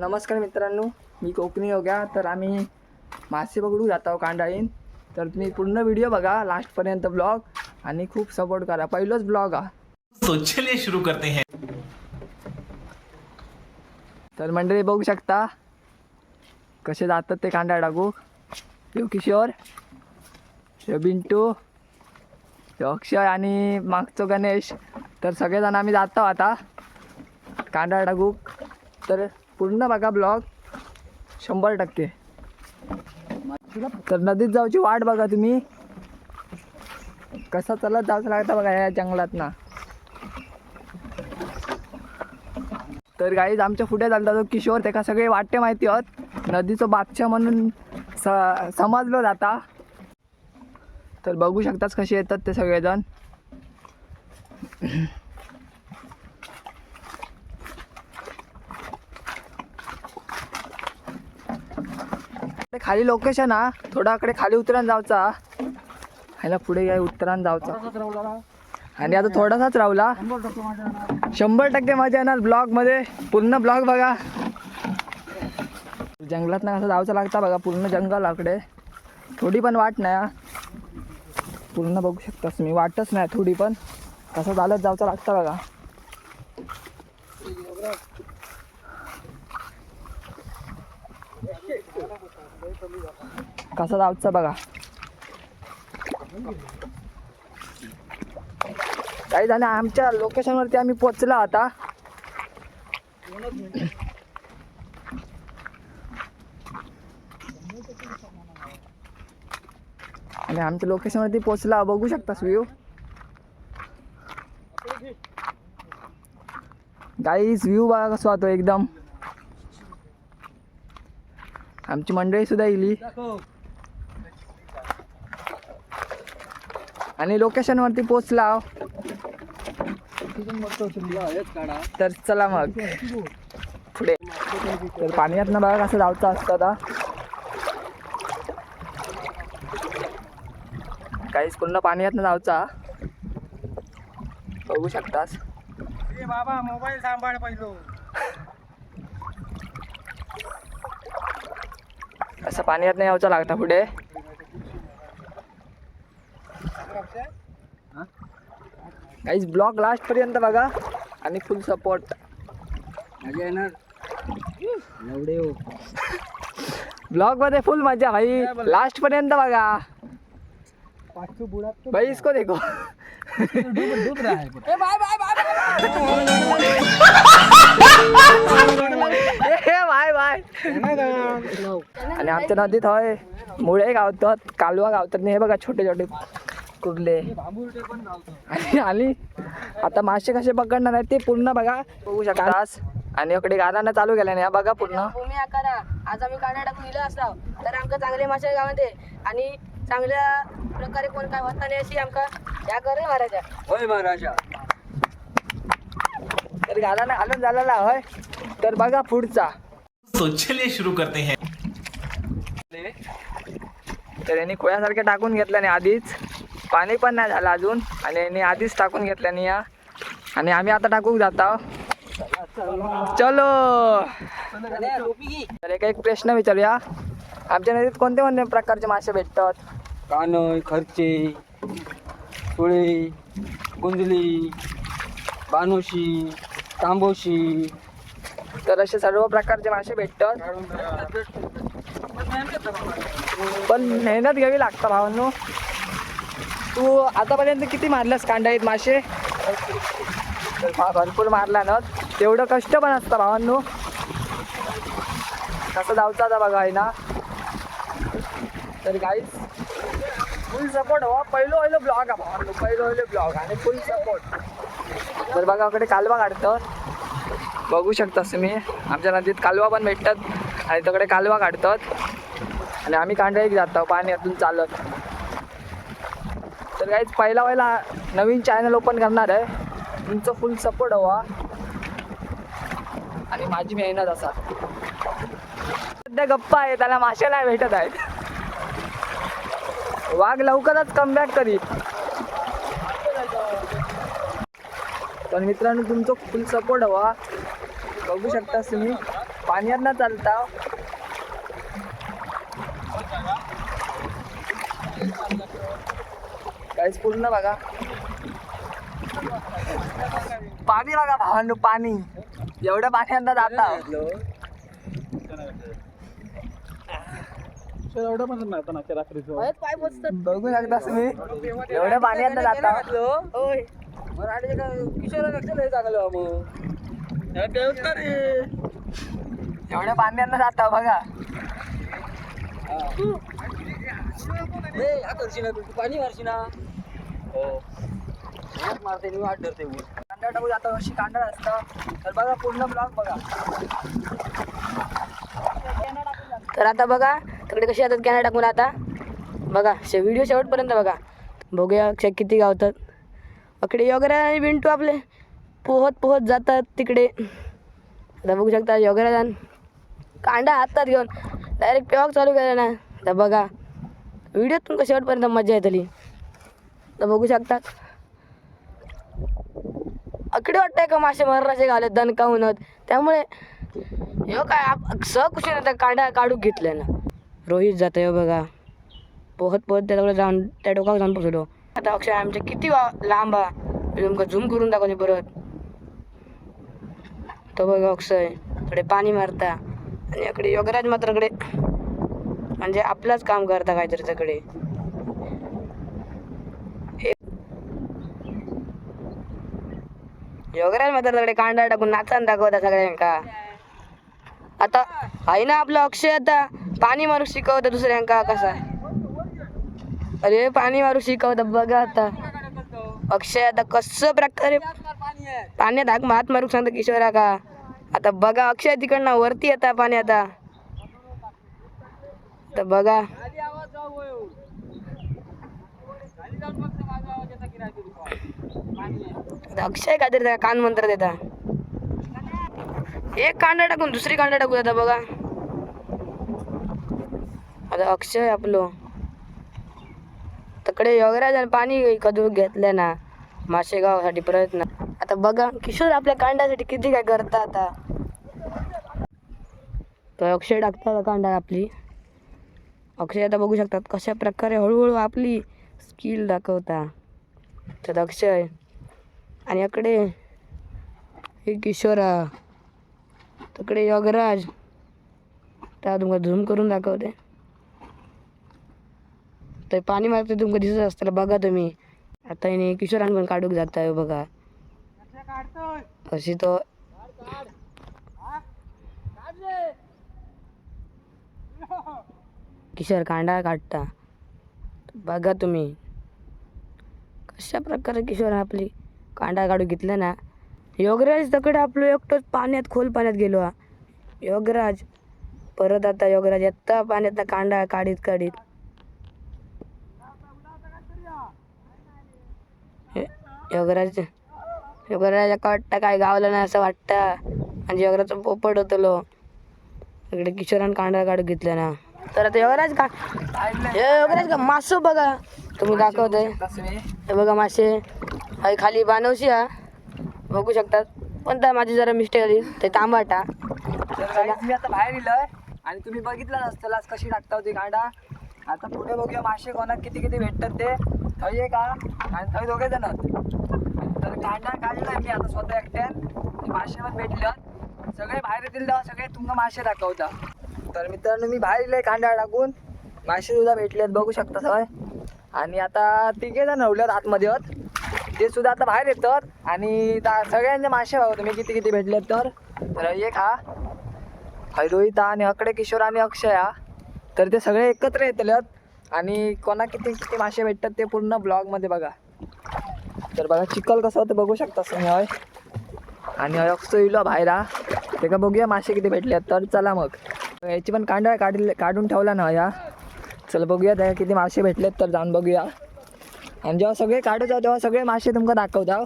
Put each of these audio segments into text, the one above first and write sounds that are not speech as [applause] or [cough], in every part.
नमस्कार मित्रांनो मी कोकणी योग्या. तर आम्ही मासे पकडू जात आहोत कांडाळीन. तर तुम्ही पूर्ण व्हिडिओ बघा लास्टपर्यंत ब्लॉग आणि खूप सपोर्ट करा. पहिलंच ब्लॉग हा. तो चलिए शुरू करते हैं. तर मंडळी बघू शकता कसे जातात ते कांदा टाकू यो किशोर यो बिंटू यो अक्षय आणि मागचो गणेश. तर सगळेजण आम्ही जातो आता कांदा टाकू तर पूर्ण बघा ब्लॉग. शंभर टक्के. तर नदीत जाऊची वाट बघा तुम्ही. कसा चालत जायचं लागतं बघा या जंगलात ना तर गाईज आमच्या पुढे चालता तो किशोर त्याका सगळे वाटते माहिती आहोत नदीचो बादशाह म्हणून स समजलो जाता. तर बघू शकताच कसे येतात ते सगळेजण. खाली लोकेशन हा. थोडाकडे खाली उतरान जावचा. ह्याला पुढे काय उतरान जावचा. आणि आता थोडासाच राहुला. शंभर टक्के मजा येणार ब्लॉगमध्ये. पूर्ण ब्लॉग बघा. जंगलात ना कसं जावचं लागता बघा पूर्ण जंगल आकडे. थोडी पण वाट नाही पूर्ण बघू शकतास मी. वाटच नाही थोडी पण. कसं चालत जावचं लागतं बघा. कसं दावचा बघा. काही झालं आमच्या लोकेशनवरती आम्ही पोचलो आता. आणि आमच्या लोकेशनवरती पोचला बघू शकतास व्ह्यू हो. गाईज व्ह्यू बघा कसं होतो एकदम. आमची मंडळी सुद्धा येईल आणि लोकेशनवरती पोचला तर चला मग. पुढे. तर पाण्यात ना बघा कसं जायचं असतं आता. काहीच पूर्ण पाण्यात ना जायचा बघू शकतास. बाबा मोबाईल सांभाळ पहिलो. असं पाण्यात नाही यायचं लागतं पुढे. काहीच ब्लॉग लास्ट पर्यंत बघा आणि फुल सपोर्ट एवढे ब्लॉगमध्ये फुल मजा भाई. लास्ट पर्यंत बघा. भाई इसको देखो. डूब रहा है. [laughs] ए बाय बाय. [laughs] आणि आमच्या नदीत होय मुळे गावतात कालवा गावतात हे बघा छोटे छोटे कुर्ले आणि आली आता मासे कसे पकडणार आहे ते पूर्ण बघा बघू शकतास आणि इकडे गाणं चालू केल्याने हा बघा पूर्ण. भूमी आकारा. आज आम्ही कांदा टाकून दिलं असाव. तर आमका चांगले मासे गावात आणि चांगल्या प्रकारे कोण काय होत नाही अशी आमका या करे महाराजा. होय महाराजा. तर गाणं घालून झालेला होय. तर बघा पुढचा. तो चलिए शुरू करते हैं। तर यांनी खोयासारखे टाकून घेतल्याने आधीच. पाणी पण नाही झालं अजून. आणि यांनी आधीच टाकून घेतल्याने या. आणि आम्ही आता टाकूक जात चलो. तर एक एक प्रश्न विचारूया. आमच्या नदीत कोणते कोणते प्रकारचे मासे भेटतात? कानय खर्चे सुळे गुंजली बानोशी तांबोशी तर असे सर्व प्रकारचे मासे भेटतात. पण मेहनत घ्यावी लागतं भावांनो. तू आतापर्यंत किती मारलास कांडाईत मासे? भरपूर मारला ना. तेवढं कष्ट पण असतं भावांनो. कसं जाऊचा आता बघा आहे ना. तर गाईस फुल सपोर्ट हो. पहिलो पहिलं ब्लॉग आहे भावांनो. पहिलं पहिलं ब्लॉग आणि फुल सपोर्ट तर बघा कडे कालवा काढतं बघू शकता तुम्ही. आमच्या नदीत कालवा पण भेटतात आणि तिकडे कालवा काढतात. आणि आम्ही कांडळीक जातो पाण्यातून चालत. तर काहीच पहिला पहिला नवीन चॅनल ओपन करणार आहे. तुमचं फुल सपोर्ट हवा. आणि माझी मेहनत असा. सध्या गप्पा आहे त्याला मासे नाही भेटत आहेत. वाघ लवकरच कमबॅक करीत पण मित्रांनो तुमचं फुल सपोर्ट हवा. बघू शकता तुम्ही. पाण्यात ना चालता. काहीच पूर्ण बघा. पाणी बघा भावांनो पाणी. एवढ्या पाण्यात जाता. बघू शकता तुम्ही. एवढ्या पाण्यात जाता. लय चांगलं मग एवढ्या पाण्यात जाता बघा. पाणी मारशी ना? हो. मारते मी वाट धरते वर. कांदा टाकू जाता अशी कांदा असतं. तर बघा पूर्ण ब्लॉग बघा. तर आता बघा तिकडे कशी येतात कॅनडा टाकून आता. बघा शे व्हिडिओ शेवटपर्यंत बघा. बघूया किती गावतात. अकडे योगराज आणि विंटू आपले. पोहत पोहत जातात तिकडे. आता बघू शकता योगराजान कांडा हातात घेऊन डायरेक्ट पेवाक चालू केलं ना. तर बघा व्हिडिओत तुमका शेवटपर्यंत मजा येतली तर बघू शकतात अकडे वाटतंय का मासे मरणाचे घाले दणकावूनच त्यामुळे यो काय सहकुशी नाही कांडा काढून घेतले ना. रोहित जात यो हो बघा. पोहत पोहत त्याच्याकडे जाऊन त्या डोकावर जाऊन पोचलो आता अक्षय आमच्या किती वा लांब हा. तुमका झूम करून दाखवते परत. तो बघा अक्षय. थोडे पाणी मारता. आणि इकडे योगराज मात्राकडे. म्हणजे आपलाच काम करता काहीतरी त्याकडे. योगराज मात्र त्याकडे कांदा टाकून नाचान दाखवता सगळ्यांका आता आहे ना आपलं अक्षय आता. पाणी मारू शिकवता दुसऱ्यांका कसा. अरे पाणी मारू शिकवता बघा आता. अक्षय आता कसं प्रकारे पाण्यात हाक हात मारू सांगता किशोरा का आता बघा अक्षय तिकडनं वरती येता पाणी आता. तर बघा. अक्षय काहीतरी त्याला कान मंत्र देता एक कांदा टाकून दुसरी कांदा टाकू आता बघा. आता अक्षय आपलं तकडे योगराजाने पाणी कधू घेतलं ना माशेगावसाठी प्रयत्न. आता बघा किशोर आपल्या कांडासाठी किती काय करता आता. तर अक्षय टाकतात कांडा आपली? अक्षय आता बघू शकतात कशा प्रकारे हळूहळू आपली स्किल दाखवता. तर अक्षय आणि इकडे हे किशोरा. तिकडे योगराज. त्या तुमका झूम करून दाखवते. तर पाणी मारते तुमका दिसत असताना बघा तुम्ही. आता हिने किशोरान पण काढूक जाताय हो बघा. अशी तो किशोर कांडा काढता. बघा तुम्ही. कशा प्रकारे किशोर आपली कांडा काढू घेतला ना. योगराज तकडे आपलं एकटंच पाण्यात खोल पाण्यात गेलो हा. योगराज. परत आता योगराज येता पाण्यात कांडा काढीत काढीत. योगराज योगराज वाटतं काय गावलं नाही असं वाटतं. आणि योगराजचा पोपट होतलो इकडे किशोरान कांडा काढून घेतलं ना. तर आता योगराज का योगराज का मासो बघा. तुम्ही दाखवतोय. हे बघा मासे. खाली बानवशी हा. बघू शकतात. पण त्या माझी जरा मिस्टेक आली. ते तांबाटा. मी आता बाहेर आणि तुम्ही बघितलं नसतं. कशी टाकता होती कांडा? आता पुढे बघूया मासे कोणाक किती किती भेटतात ते. थंय का? आणि थंय दोघे जण तर कांडा काढला मी आता स्वतः एकट्यान मासे पण भेटल्यात. सगळे बाहेर येतील तेव्हा सगळे तुमका मासे दाखवता. तर मित्रांनो मी बाहेर येईल कांडा टाकून. मासे सुद्धा भेटलेत बघू शकता सगळे. आणि आता तिघे जण उरल्यात आतमध्ये ते सुद्धा आता बाहेर येतात. आणि सगळ्यांचे मासे बघा तुम्ही किती किती भेटलेत तर. तर एक हा हय आणि अकडे किशोर आणि अक्षय. हा तर ते सगळे एकत्र येतल्यात आणि कोणा किती किती मासे भेटतात ते पूर्ण ब्लॉगमध्ये बघा. तर बघा चिखल कसं होतं बघू शकता तुम्ही हय? आणि हय इलो बाहेर हा. ते का बघूया मासे किती भेटले तर चला मग. याची पण कांडा काढले काढून ठेवला ना या. चल बघूया त्या किती मासे भेटलेत तर जाऊन बघूया. आणि जेव्हा सगळे काढू जाऊ तेव्हा सगळे मासे तुमका दाखवता हो.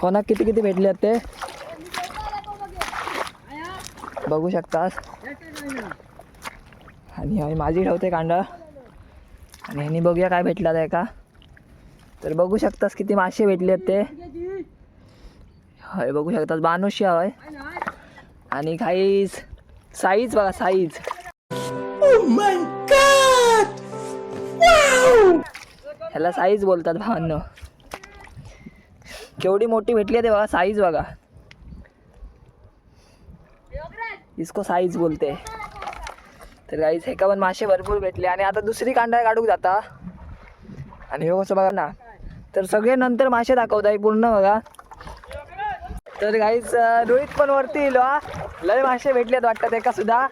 कोणाक किती किती भेटले ते. बघू शकतास आणि माझी ठेवते कांदा आणि ह्यानी बघूया काय भेटला आहे का तर बघू शकतास किती मासे भेटले ते. हय बघू शकतास. बानुशी हय. आणि काहीच साईज बघा साईज. ह्याला साईज बोलतात भावांनो. केवढी मोठी भेटली आहे ते बघा साईज बघा. इसको साईज बोलते. तर गाईज हे का पण मासे भरपूर भेटले आणि आता दुसरी कांडा काढूक जाता. आणि हे कसं बघा ना तर सगळे नंतर मासे दाखवत आहे पूर्ण बघा. तर गाईज रोहित पण वरती येलो हा. लय मासे भेटलेत वाटतात एका सुद्धा.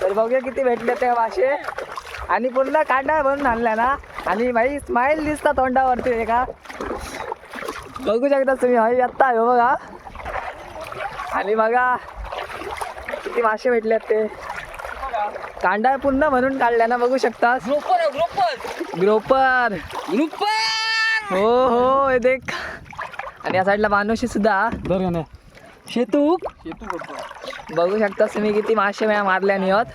तर बघूया किती भेटले ते मासे. आणि पूर्ण कांडा भरून आणल्या ना. आणि भाई स्माईल दिसता तोंडावरती एका बघू शकता तुम्ही भाई आत्ता हो बघा. आणि बघा किती मासे भेटलेत ते. कांदा पूर्ण भरून काढल्या ना बघू शकता. Grouper grouper. ग्रोपर. ग्रुपर! हो हो हे देख. आणि या साईडला मानुशी सुद्धा. शेतू. बघू शकता तुम्ही किती मासे म्या मारल्या नियत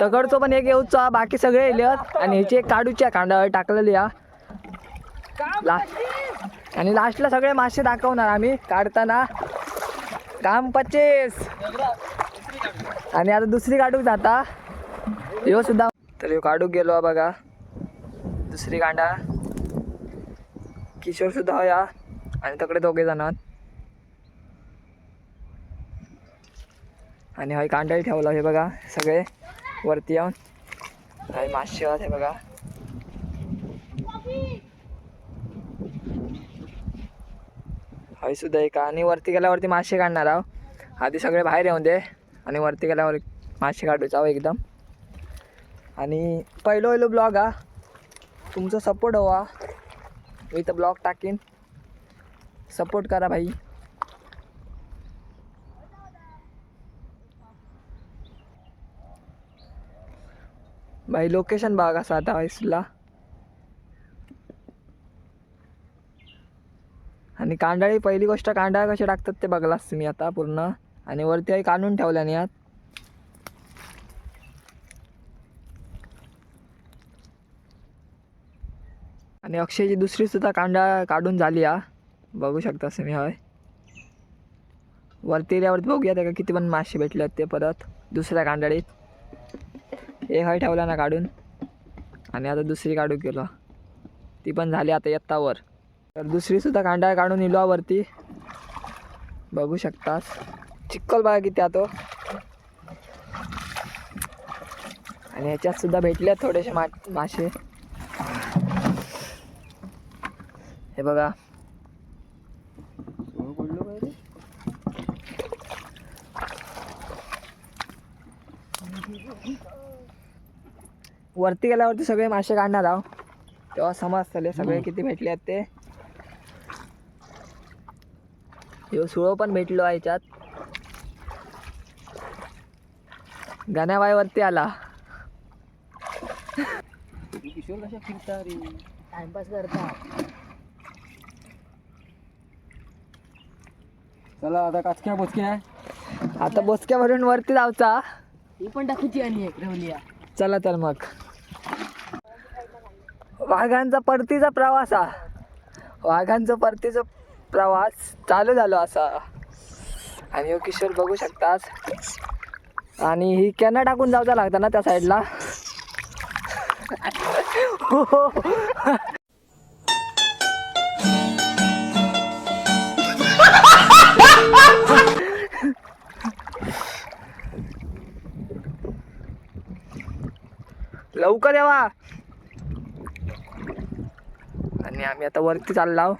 तकडचो पण एक येऊचा बाकी सगळे येल्यात. आणि ह्याची एक काढूच्या कांडावर टाकलेली हा ला आणि लास्टला सगळे मासे दाखवणार आम्ही. काढताना. काम पच्चीस. आणि आता दुसरी काढूक जाता. यो सुद्धा. तर यो काढूक गेलो बघा. दुसरी कांडा किशोर सुद्धा होया. आणि तकडे दोघे जण आणि हय कांडाही ठेवला हे बघा. सगळे वरती येऊन. हय मासे हे बघा. हय सुद्धा एक. आणि वरती गेल्यावरती मासे काढणार आहो. आधी सगळे बाहेर येऊन दे. आणि वरती गेल्यावर मासे काढूचा आहो एकदम. आणि पहिलो पहिलो ब्लॉग हा. तुमचा सपोर्ट हवा मी तर ब्लॉग टाकीन. सपोर्ट करा भाई. भाई लोकेशन बघा साधा आता वैसला आणि कांडाळी पहिली गोष्ट कांडाळा कसे टाकतात ते बघलास तुम्ही आता पूर्ण. आणि वरती आई काढून ठेवल्या नाही आत आणि अक्षयची दुसरी सुद्धा कांडा काढून झाली हा. बघू शकता तुम्ही हय. वरती एरियावरती बघूया त्या किती पण मासे भेटले आहेत ते परत दुसऱ्या कांडाळीत. एक हय ठेवला ना काढून. आणि आता दुसरी काढू गेलो ती पण झाली आता येत्तावर तर दुसरीसुद्धा कांडा काढून इलो वरती. बघू शकतास. चिक्कल बघा किती तो. आणि ह्याच्यात सुद्धा भेटले थोडेसे मा मासे. हे बघा. वरती गेल्यावरती सगळे मासे काढणार आहो. तेव्हा समजतले सगळे किती भेटले आहेत ते. सुळो पण भेटलो आहे याच्यात. गाण्याबाईवरती आला. किशोर कशा फिरता रे? टाइमपास करता. चला आता काचक्या बोचक्या. आता बोचक्यावरून वरती जाऊचा ही पण टाकूची आणि एक रवलिया. चला तर मग. वाघांचा परतीचा प्रवास हा. वाघांचा परतीचा प्रवास चालू झालो असा. आणि हो किशोर बघू शकतास. आणि ही कॅना टाकून जाऊचा लागता ना त्या साईडला. लवकर यावा आणि आम्ही आता वरती चाललो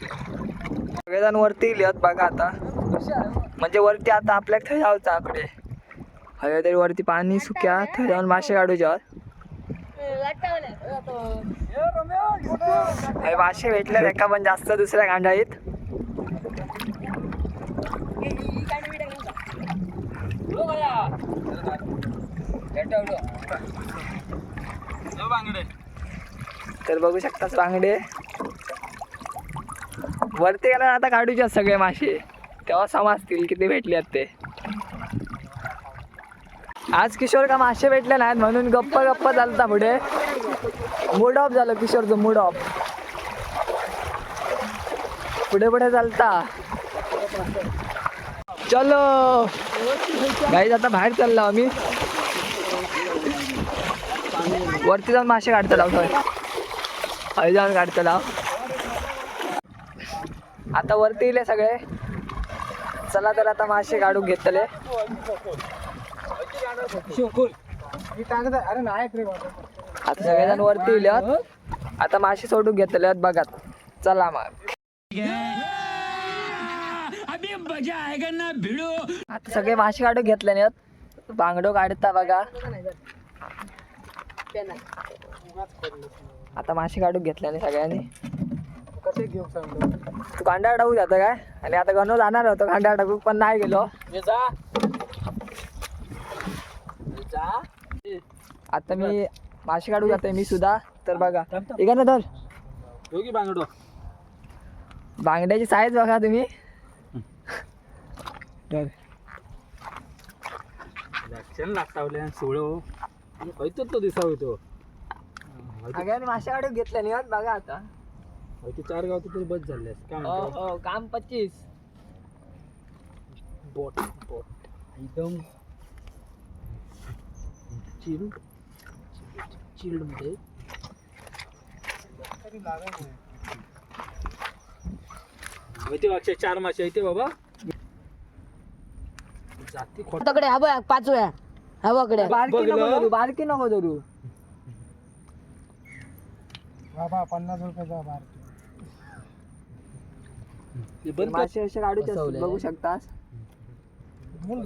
सगळेजण वरती लिहत बघा आता. म्हणजे वरती आता आपल्या थंय जाऊचा आकडे. हवे तरी वरती पाणी सुक्या थंय जाऊन मासे काढूच्या हे मासे भेटले एका पण जास्त दुसऱ्या गांडाळीत. तर बघू शकताच बांगडे. वरती गेल्यावर आता काढूच्या सगळे मासे. तेव्हा समजतील किती भेटले आहेत ते. आज किशोर का मासे भेटले नाहीत म्हणून गप्पा गप्पा चालता पुढे. मूड ऑफ झालं किशोरचं मूड ऑफ पुढे पुढे चालता. चलो. गाईज आता बाहेर चाललो आम्ही. वरती जाऊन मासे काढता लाव हय जाऊन काढता लाव आता वरती येले सगळे. चला तर आता मासे काढून घेतले. आता सगळेजण वरती येले आता मासे सोडून घेतले बघा. चला मग. आता सगळे मासे काढून घेतले नाही बांगडो काढता बघा. आता मासे काढून घेतल्याने सगळ्यांनी. तू कांदा टाकू जातं काय? आणि आता गणो जाणार होतो कांदा टाकू पण नाही गेलो. आता मी मासे काढू जातोय मी सुद्धा. तर बघा. ठीक आहे ना तर बांगडो. बांगड्याची साईज बघा तुम्ही. तर लक्षण लागतावले सोळो खयतो तो दिसा होतो सगळ्यांनी मासे काढून घेतले नाही बघा आता. ते चार गाव तरी बस झाले काय हो हो काम पच्चीस. बोट बोट. एकदम चिल चिल्डमध्ये. होते चार मासे येते बाबा. जाती खोट. तकडे हा बघ पाच वेळा हा बघ बारकी नको ना. धरू बारकी नको धरू. बाबा पन्नास रुपयाचा बार ते बंद कर. मासे असे काढूचे असतात, बसवलंय. बघू शकतास.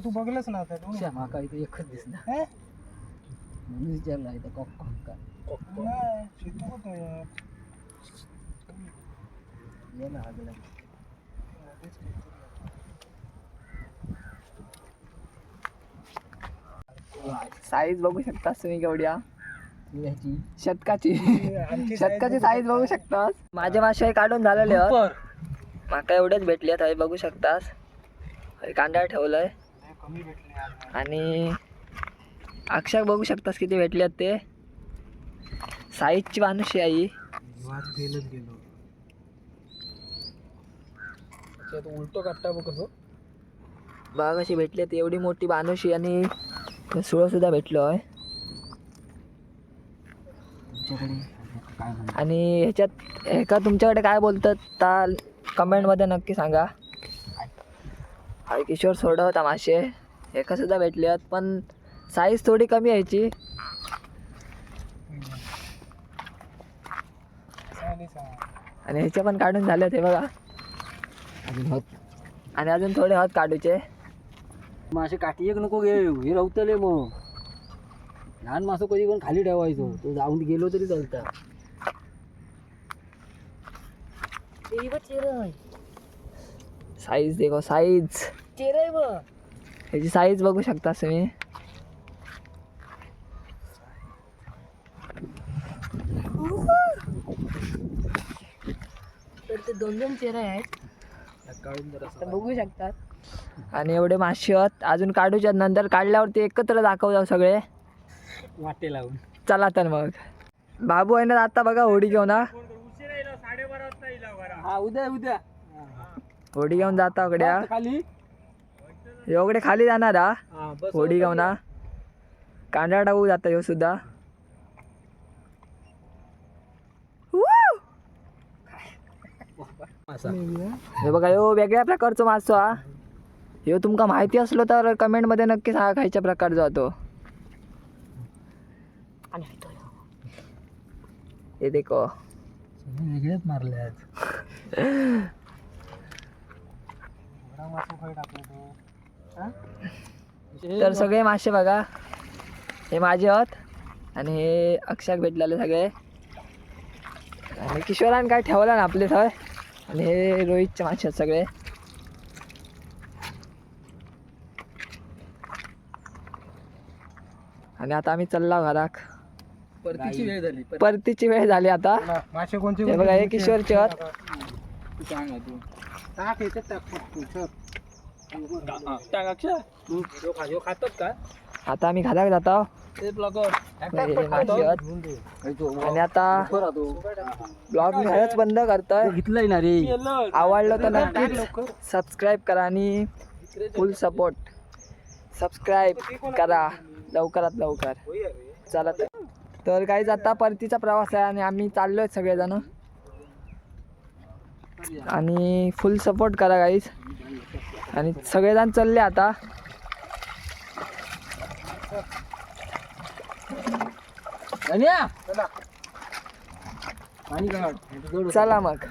तू बघलंच ना आता माका इथे एकच दिसणार. म्हणून विचारला इथं कॉक कॉक का? ये ना हागला. साईज बघू शकतास तुम्ही केवढ्या शतकाची. शतकाची साईज बघू शकतास. माझे मासे काढून झालेले आहेत. माका एवढेच भेटले आहेत बघू शकतास. कांदा ठेवलंय. आणि अक्षर बघू शकतास किती भेटले आहेत ते. साईजची माणूस आहे आता उलटो काढता बघ कसं. बघा कशी भेटली ती एवढी मोठी बानुशी आणि सुळं सुद्धा भेटलो आहे आणि ह्याच्यात एका तुमच्याकडे काय बोलतात? ता कमेंटमध्ये नक्की सांगा. किशोर सोडा होता मासे एका सुद्धा भेटले आहेत पण साईज थोडी कमी यायची. आणि ह्याचे पण काढून झाले ते बघा. होत. आणि अजून थोडे हत काढूचे. मासे काठी एक नको घे हे रवतले मग. लहान मासं कधी पण खाली ठेवायचो. तो जाऊन गेलो तरी चालता साईज देखो साईज ह्याची साईज बघू शकता तुम्ही ते दोन दोन चेहरे आहेत काढून जरा तर बघू शकतात आणि एवढे मासे आहेत अजून काढूच्या नंतर काढल्यावरती एकत्र दाखवतो सगळे वाटे लावून चला तर मग बाबू आहे ना आता बघा होडी घेऊन हा हा उद्या उद्या. होडी घेऊन जाता उकड्या. खाली. एवढे खाली जाणार हा? होडी घेऊन हा? कांदा टाकू जाता ह्यो सुद्धा. हे बघा ह्यो वेगळ्या प्रकारचो मासो हा. ह्यो तुमका माहिती असलो तर कमेंटमध्ये नक्की सांगा खायच्या प्रकारचा होतो आणि तो. हे देखो. वेगळेच मारले आहेत. तर सगळे मासे बघा. हे माझे आहोत आणि हे अक्षाक भेटलेले सगळे. आणि किशोरान काय ठेवला ना आपले थंय. आणि हे रोहितचे मासे आहेत सगळे. आणि आता आम्ही चालला घराक. परतीची वेळ झाली परतीची वेळ झाली आता. मासे कोणते बघा हे किशोरचे आहेत. तू तू टाक टाक ह्यो खातात का आता आम्ही घरात जातो ते ब्लॉगर नाशिक. आणि आता ब्लॉग मी खरंच बंद करतोय घेतलंय ना रे आवडलं तर नक्कीच सबस्क्राईब करा आणि फुल सपोर्ट सबस्क्राईब करा लवकरात लवकर चला तर तर काहीच आता परतीचा प्रवास आहे आणि आम्ही चाललोय सगळेजण आणि फुल सपोर्ट करा गाईज आणि सगळेजण चालले आता. चला मग.